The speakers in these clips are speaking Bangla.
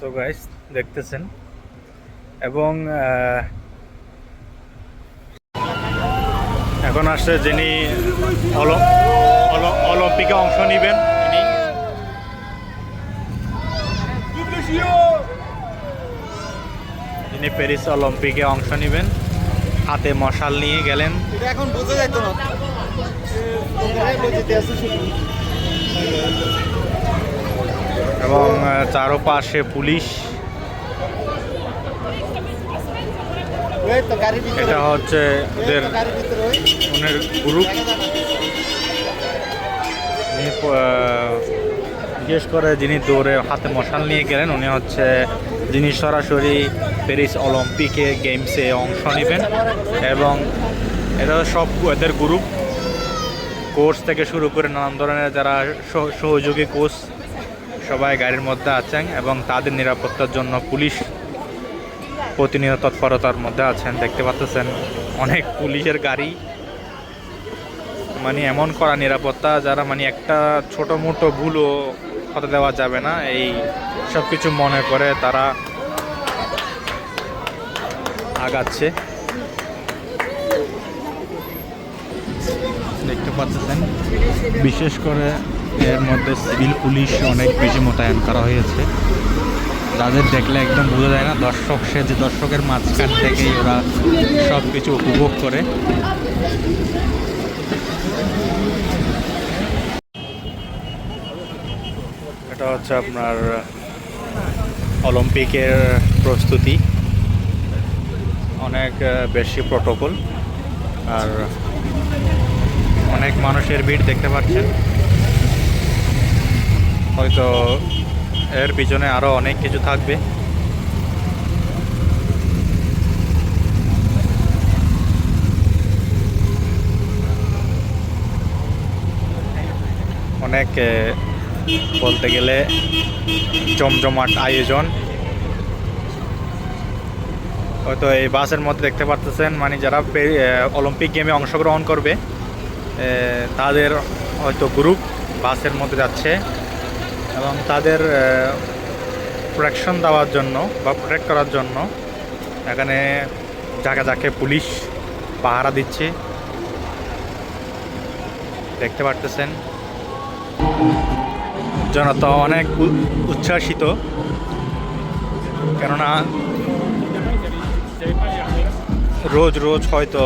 সো গাইস দেখতেছেন। এবং এখন আসছে যিনি অল- অল- অলিম্পিকে অংশ নেবেন। তিনি যিনি প্যারিস অলিম্পিকে অংশ নেবেন, হাতে মশাল নিয়ে গেলেন। এখন বোঝা যাইতো না লজিতে আছে শুধু এবং আহ, চারপাশে পুলিশ। এটা হচ্ছে ওদের ওনের গ্রুপ বিশেষ করে যিনি দৌড়ে হাতে মশাল নিয়ে গেলেন, উনি হচ্ছে যিনি সরাসরি প্যারিস অলিম্পিকে গেমসে অংশ নেবেন এবং এটা সব এদের গ্রুপ কোর্স থেকে শুরু করে নানান ধরনের যারা সহ- সহযোগী কোচ সবাই গাড়ির মধ্যে আছেন এবং তাদের নিরাপত্তার জন্য পুলিশ প্রতিনিয়ত তৎপরতার মধ্যে আছেন। দেখতে পাচ্ছেন, অনেক পুলিশের গাড়ি। মানে এমন করা নিরাপত্তা যারা মানে একটা ছোট মোটো ভুলও হতে দেওয়া যাবে না। এই সব কিছু মনে করে তারা আগাচ্ছে। দেখতে পাচ্ছেন, বিশেষ করে এর মধ্যে সিভিল পুলিশ অনেক বেশি মোতায়েন করা হয়েছে। তাদের দেখলে একদম বোঝা যায় না, দর্শক, সে যে দর্শকের মাঝখান থেকেই ওরা সব কিছু উপভোগ করে। এটা হচ্ছে আপনার অলিম্পিকের প্রস্তুতি। অনেক বেশি প্রোটোকল আর অনেক মানুষের ভিড় দেখতে পাচ্ছেন। হয়তো এর পিছনে আরও অনেক কিছু থাকবে। অনেক বলতে গেলে জমজমাট আয়োজন। হয়তো এই বাসের মধ্যে দেখতে পারতেছেন মানে যারা অলিম্পিক গেমে অংশগ্রহণ করবে তাদের হয়তো গ্রুপ বাসের মধ্যে যাচ্ছে। এবং তাদের প্রোটেকশন দেওয়ার জন্য বা প্রোটেক্ট করার জন্য এখানে যাকে যাকে পুলিশ পাহারা দিচ্ছে। দেখতে পারতেছেন? জনতা অনেক উচ্ছ্বাসিত। কেননা রোজ রোজ হয়তো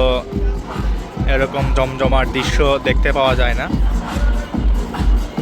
এরকম জমজমার দৃশ্য দেখতে পাওয়া যায় না।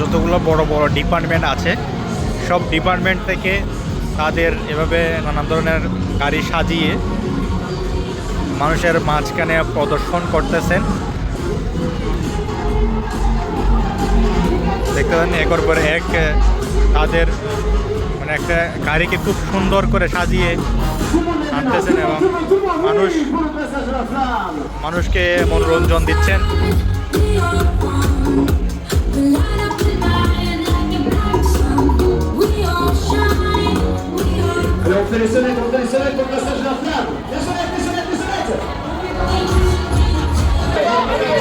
যতগুলো বড় বড় ডিপার্টমেন্ট আছে, সব ডিপার্টমেন্ট থেকে তাদের এভাবে নানান ধরনের গাড়ি সাজিয়ে মানুষের মাঝখানে প্রদর্শন করতেছেন। দেখতে পাচ্ছেন, একর পর এক তাদের মানে একটা গাড়িকে খুব সুন্দর করে সাজিয়ে আনতেছেন এবং মানুষ মানুষকে মনোরঞ্জন দিচ্ছেন।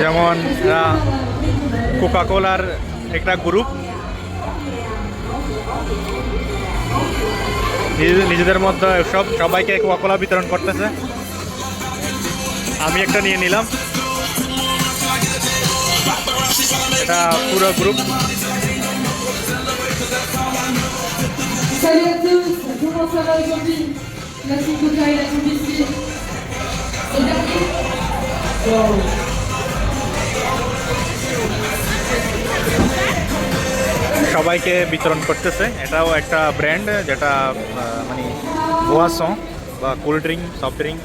যেমন এরা কোকাকোলার একটা গ্রুপ নিজেদের মধ্যে সব সবাইকে কোকাকোলা বিতরণ করতেছে আমি একটা নিয়ে নিলাম এটা পুরো group comment ça va aujourd'hui La team et la Biscuit. C'est parti সবাইকে বিতরণ করতেছে এটাও একটা ব্র্যান্ড যেটা মানে বোয়াসং বা কোল্ড ড্রিঙ্ক সফট ড্রিঙ্ক